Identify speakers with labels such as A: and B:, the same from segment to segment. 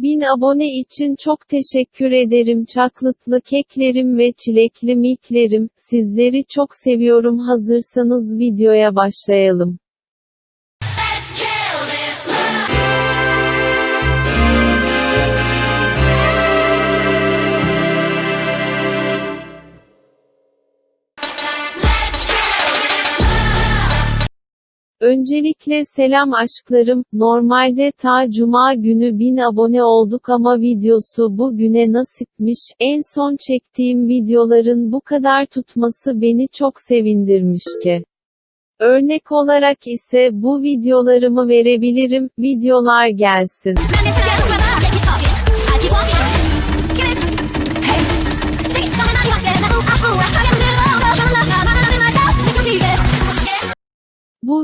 A: Bin abone için çok teşekkür ederim çaklıtlı keklerim ve çilekli milklerim. Sizleri çok seviyorum hazırsanız videoya başlayalım. Öncelikle selam aşklarım, normalde ta cuma günü 1000 abone olduk ama videosu bugüne nasipmiş, en son çektiğim videoların bu kadar tutması beni çok sevindirmiş ki. Örnek olarak ise bu videolarımı verebilirim, videolar gelsin.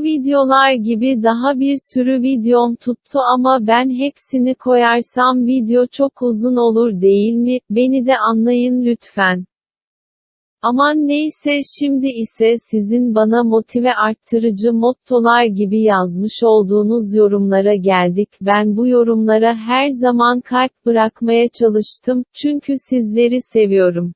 A: Videolar gibi daha bir sürü videom tuttu ama ben hepsini koyarsam video çok uzun olur değil mi? Beni de anlayın lütfen. Aman neyse şimdi ise sizin bana motive arttırıcı mottolar gibi yazmış olduğunuz yorumlara geldik. Ben bu yorumlara her zaman kalp bırakmaya çalıştım çünkü sizleri seviyorum.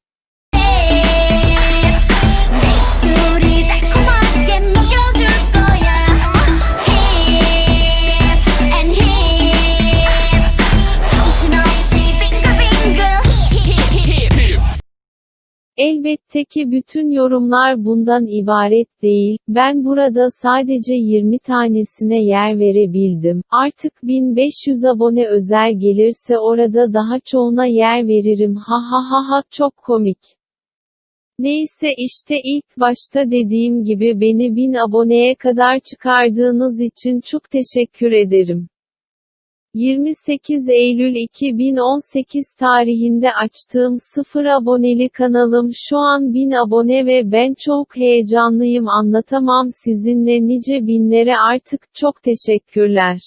A: Elbette ki bütün yorumlar bundan ibaret değil, ben burada sadece 20 tanesine yer verebildim. Artık 1500 abone özel gelirse orada daha çoğuna yer veririm ha ha ha ha çok komik. Neyse işte ilk başta dediğim gibi beni 1000 aboneye kadar çıkardığınız için çok teşekkür ederim. 28 Eylül 2018 tarihinde açtığım 0 aboneli kanalım şu an 1000 abone ve ben çok heyecanlıyım anlatamam sizinle nice binlere artık çok teşekkürler.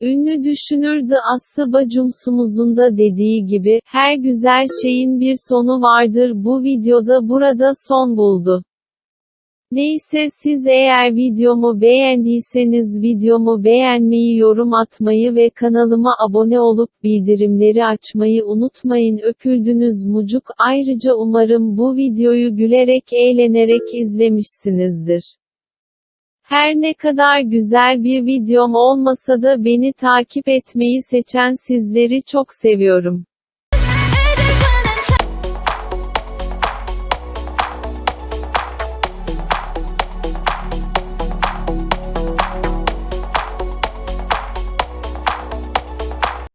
A: Ünlü düşünür Aslı Bacumsumuzun da dediği gibi, her güzel şeyin bir sonu vardır bu videoda burada son buldu. Neyse siz eğer videomu beğendiyseniz videomu beğenmeyi yorum atmayı ve kanalıma abone olup bildirimleri açmayı unutmayın öpüldünüz mucuk ayrıca umarım bu videoyu gülerek eğlenerek izlemişsinizdir. Her ne kadar güzel bir videom olmasa da beni takip etmeyi seçen sizleri çok seviyorum.